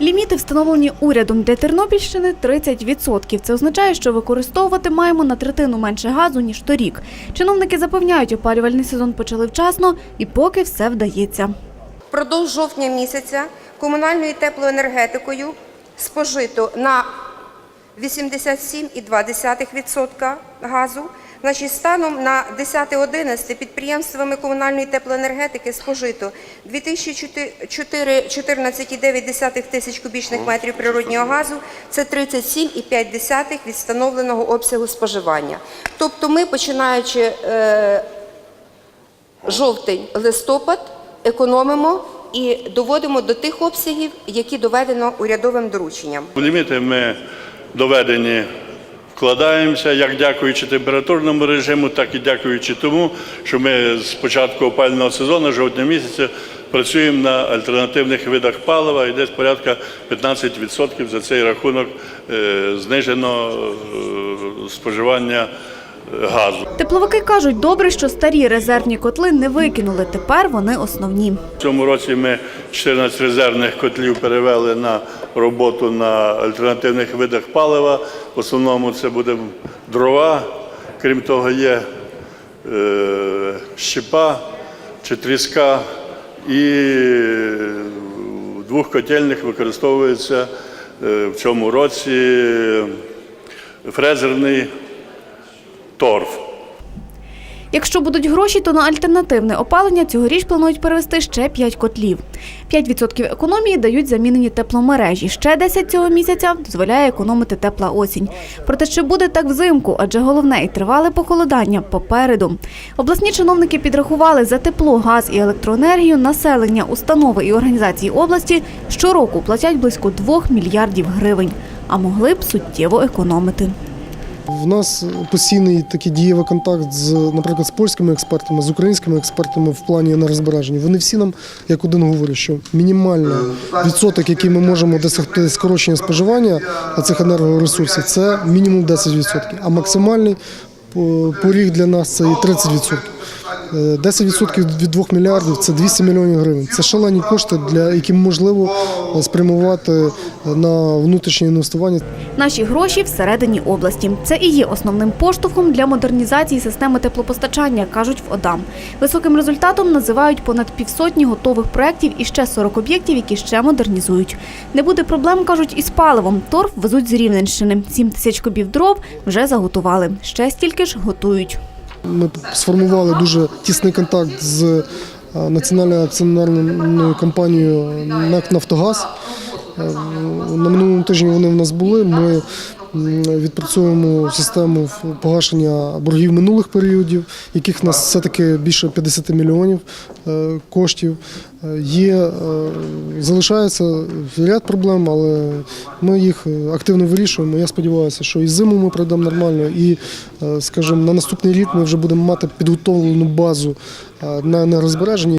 Ліміти встановлені урядом для Тернопільщини 30%. Це означає, що використовувати маємо на третину менше газу, ніж торік. Чиновники запевняють, опалювальний сезон почали вчасно і поки все вдається. Впродовж жовтня місяця комунальною теплоенергетикою спожито на 87,2% газу. Значить, станом на 10.11 підприємствами комунальної теплоенергетики спожито 2014,9 тисяч кубічних метрів природнього газу. Це 37,5 від встановленого обсягу споживання. Тобто ми, починаючи е, жовтень, листопад економимо і доводимо до тих обсягів, які доведено урядовим дорученням. Ліміти ми доведені вкладаємося, як дякуючи температурному режиму, так і дякуючи тому, що ми з початку опального сезону, жовтня місяця, працюємо на альтернативних видах палива і десь порядка 15% за цей рахунок е, знижено е, споживання газу. Тепловики кажуть, добре, що старі резервні котли не викинули. Тепер вони основні. В цьому році ми 14 резервних котлів перевели на роботу на альтернативних видах палива. В основному це буде дрова. Крім того, є е, щепа чи тріска. І в двох котельних використовується е, в цьому році фрезерний торф. Якщо будуть гроші, то на альтернативне опалення цьогоріч планують перевести ще 5 котлів. 5% економії дають замінені тепломережі. Ще 10 цього місяця дозволяє економити тепла осінь. Проте чи буде так взимку, адже головне і тривале похолодання попереду. Обласні чиновники підрахували за тепло, газ і електроенергію населення, установи і організації області щороку платять близько 2 мільярдів гривень, а могли б суттєво економити. В нас постійний такий дієвий контакт з, наприклад, з польськими експертами, з українськими експертами в плані енергозбереження. Вони всі нам як один говорять, що мінімальний відсоток, який ми можемо досягти скорочення споживання цих енергоресурсів, це мінімум 10%, а максимальний поріг для нас це і 30%. Е, 10% від 2 мільярдів це 200 мільйонів гривень. Це шалені кошти, для які можливо е, спрямувати на внутрішнє інвестування. Наші гроші всередині області. Це і є основним поштовхом для модернізації системи теплопостачання, кажуть в ОДАМ. Високим результатом називають понад півсотні готових проєктів і ще 40 об'єктів, які ще модернізують. Не буде проблем, кажуть, із паливом. Торф везуть з Рівненщини. 7 тисяч кубів дров вже заготували. Ще стільки ж готують. Ми сформували дуже тісний контакт з е, національною акціонерною компанією НАК Нафтогаз. Е, На минулому тижні вони в нас були. Ми відпрацьовуємо систему погашення боргів минулих періодів, яких в нас все-таки більше 50 мільйонів е, коштів. Е, Є, залишається ряд проблем, але ми їх активно вирішуємо. Я сподіваюся, що і зиму ми пройдемо нормально, і, скажімо, на наступний рік ми вже будемо мати підготовлену базу на енергозбереження.